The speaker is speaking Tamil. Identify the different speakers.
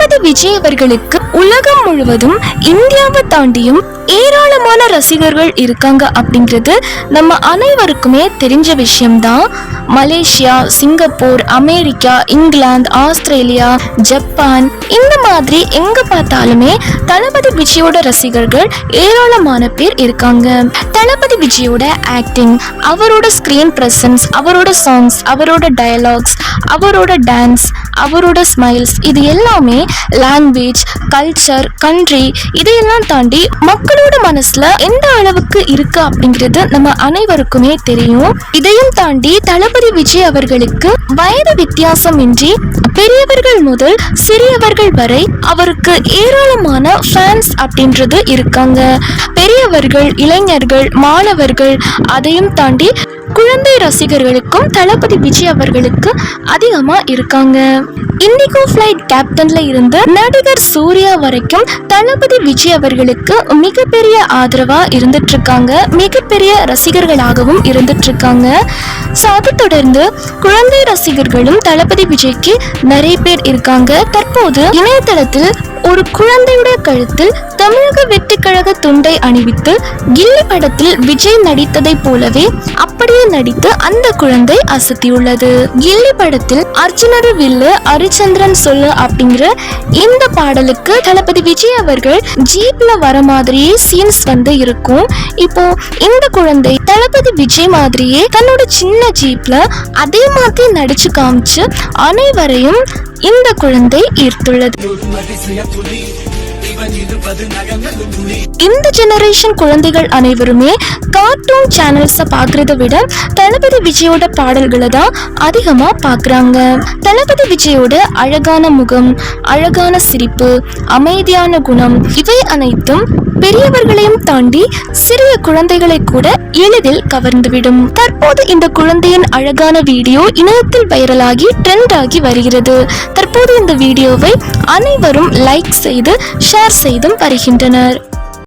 Speaker 1: a விஜய் அவர்களுக்கு உலகம் முழுவதும் இந்தியாவை தாண்டியும் ஏராளமான ரசிகர்கள் இருக்காங்க அப்படிங்கிறது நம்ம அனைவருக்குமே தெரிஞ்ச விஷயம்தான். Malaysia Singapore America England Australia Japan இந்த மாதிரி எங்க பார்த்தாலுமே தளபதி விஜயோட ரசிகர்கள் ஏராளமான பேர் இருக்காங்க. தளபதி விஜயோட ஆக்டிங் அவரோட ஸ்கிரீன் பிரசன்ஸ் அவரோட சாங்ஸ் அவரோட டயலாக்ஸ் அவரோட டான்ஸ் அவரோட ஸ்மைல்ஸ் இது எல்லாமே லாங்குவேஜ் கல்ச்சர் கண்ட்ரி இதையெல்லாம் தாண்டி மக்களோட மனசுல எந்த அளவுக்கு இருக்கு அப்படிங்கிறது நம்ம அனைவருக்குமே தெரியும். இதையும் தாண்டி தளபதி விஜய் அவர்களுக்கு வயது வித்தியாசம் இன்றி பெரியவர்கள் முதல் சிறியவர்கள் வரை அவருக்கு ஏராளமான ஃபேன்ஸ் அப்படின்றது இருக்காங்க. பெரியவர்கள் இளைஞர்கள் மாணவர்கள் அதையும் தாண்டி குழந்தை ரசிகர்களுக்கும் தளபதி விஜய் அவர்களுக்கு அதிகமா இருக்காங்க. இண்டிகோ ஃபிளைட் கேப்டன்ல இருந்து நடிகர் சூர்யா வரைக்கும் தளபதி விஜய் அவர்களுக்கு மிகப்பெரிய ஆதரவா இருந்துட்டு இருக்காங்க மிகப்பெரிய ரசிகர்களாகவும் இருந்துட்டு இருக்காங்க ஸோ அதை தொடர்ந்து குழந்தை ரசிகர்களும் தளபதி விஜய்க்கு நிறைய பேர் இருக்காங்க. தற்போது இணையதளத்தில் ஒரு குழந்தையுடைய கழுத்தில் தமிழக வெற்றிக்கழக துண்டை அணிவித்து கில்லி படத்தில் விஜய் நடித்ததைப் போலவே அப்படியே நடித்து அந்த குழந்தை அசத்தியுள்ளது. கில்லி படத்தில் அர்ஜுனரு வில்லு ஹரிச்சந்திரன் சொல்லு அப்படிங்கிற இந்த பாடலுக்கு தளபதி விஜய் அவர்கள் ஜீப்ல வர மாதிரியே சீன்ஸ் வந்து இருக்கும். இப்போ இந்த குழந்தை தளபதி விஜய் மாதிரியே தன்னோட சின்ன ஜீப்ல அதே மாதிரி நடிச்சு காமிச்சு அனைவரையும் இந்த குழந்தை ஈர்த்துள்ளது. இந்த ஜெனரேஷன் குழந்தைகள் அனைவருமே கார்ட்டூன் சேனல்ஸை பார்க்குறத விட தளபதி விஜயோட பாடல்களை தான் அதிகமாக பார்க்குறாங்க. தளபதி விஜயோட அழகான முகம் அழகான சிரிப்பு அமைதியான குணம் இவை அனைத்தும் பெரியவர்களையும் தாண்டி சிறிய குழந்தைகளை கூட எளிதில் கவர்ந்துவிடும். தற்போது இந்த குழந்தையின் அழகான வீடியோ இணையத்தில் வைரலாகி ட்ரெண்ட் ஆகி வருகிறது. தற்போது இந்த வீடியோவை அனைவரும் லைக் செய்து ஷேர் செய்தும் வருகின்றனர்.